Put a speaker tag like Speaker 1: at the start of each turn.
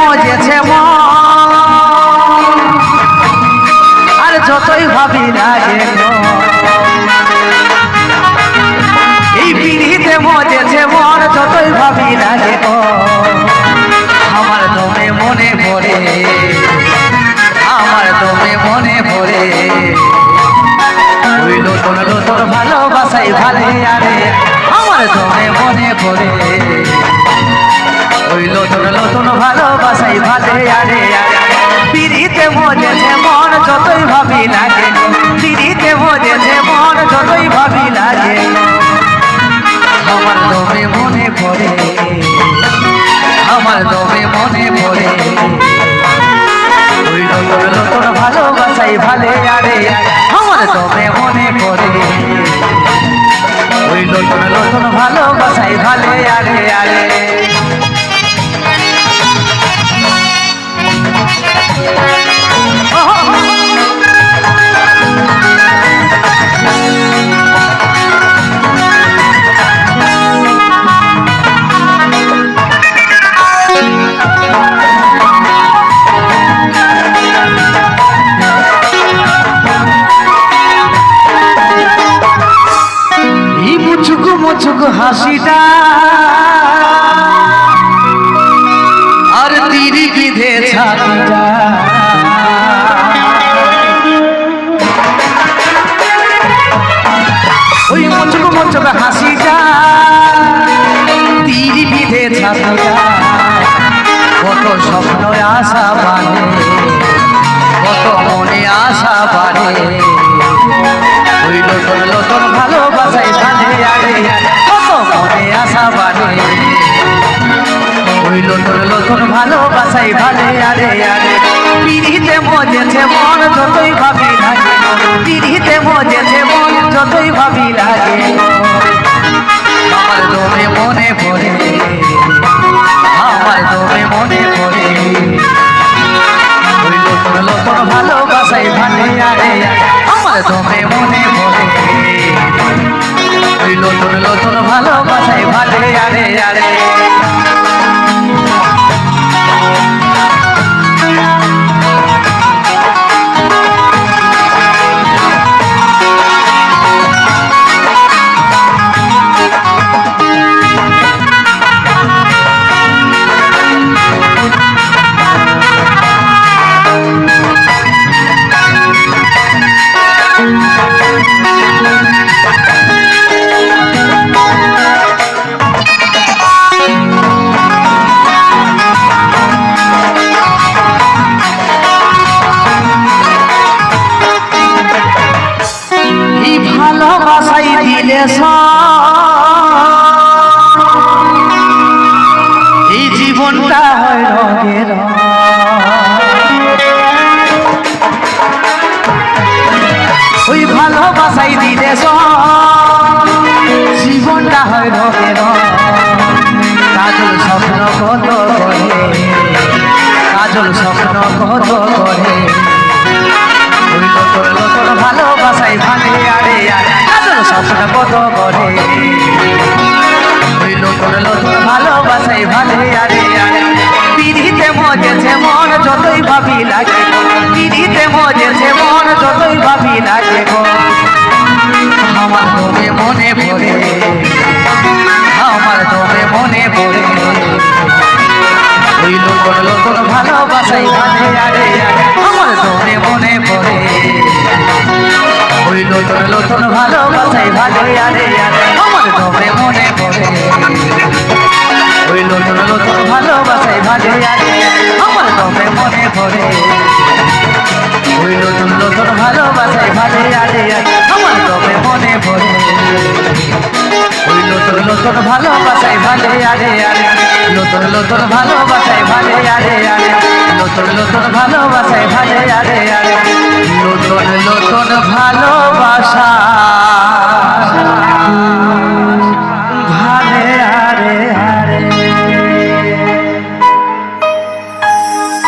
Speaker 1: মজেছে আর যতই ভাবি লাগে। এই পিড়িতে মজেছে মন, যতই ভাবি লাগে। আমার দমে মনে পড়ে আমার দমে মনে পড়ে ভালোবাসাই ভালে আরে, আমার দমে মনে পড়ে মুচুকু মুচুকু হাসিটা ওই মুচুকু মুচুকু হাসিটা তিরি বিধে ছাতিটা। কত স্বপ্ন আশা বাড়ে, কত মনে আশা বাড়ে। ওই নতুন নতুন ভালোবাসাই সাথে যতই ভাবি লাগে পিড়িতে মজেছে মন যতই ভাবি লাগে ভালোবাসাই দিলে। এই জীবনটা হয় রঙের জীবনটা হয় রঙের কাজল স্বপ্ন কত করে কাজল স্বপ্ন কত করে ভালোবাসাই ভালে আরে কাজল স্বপ্ন কত করে ভালোবাসাই ভালে আরে আরে মজেছে মন যতই ভাবি লাগে। পিড়িতে মজেছে তোর ভালোবাসাই কাঁধে আরে আমার তোরে মনে পড়ে। ওই নতুন নতুন ভালোবাসাই ভালো আরে আমার তোরে মনে পড়ে। ওই নতুন নতুন ভালোবাসাই ভালো আরে আমার তোরে মনে পড়ে। ওই নতুন নতুন ভালোবাসাই ভালো আরে আমার তোরে মনে পড়ে। ওই নতুন নতুন ভালোবাসাই ভালো আরে আরে নতুন নতুন ভালোবাসায় ভালে, আরে আরে। নতুন নতুন ভালোবাসায় ভালে, আরে আরে। নতুন নতুন ভালোবাসা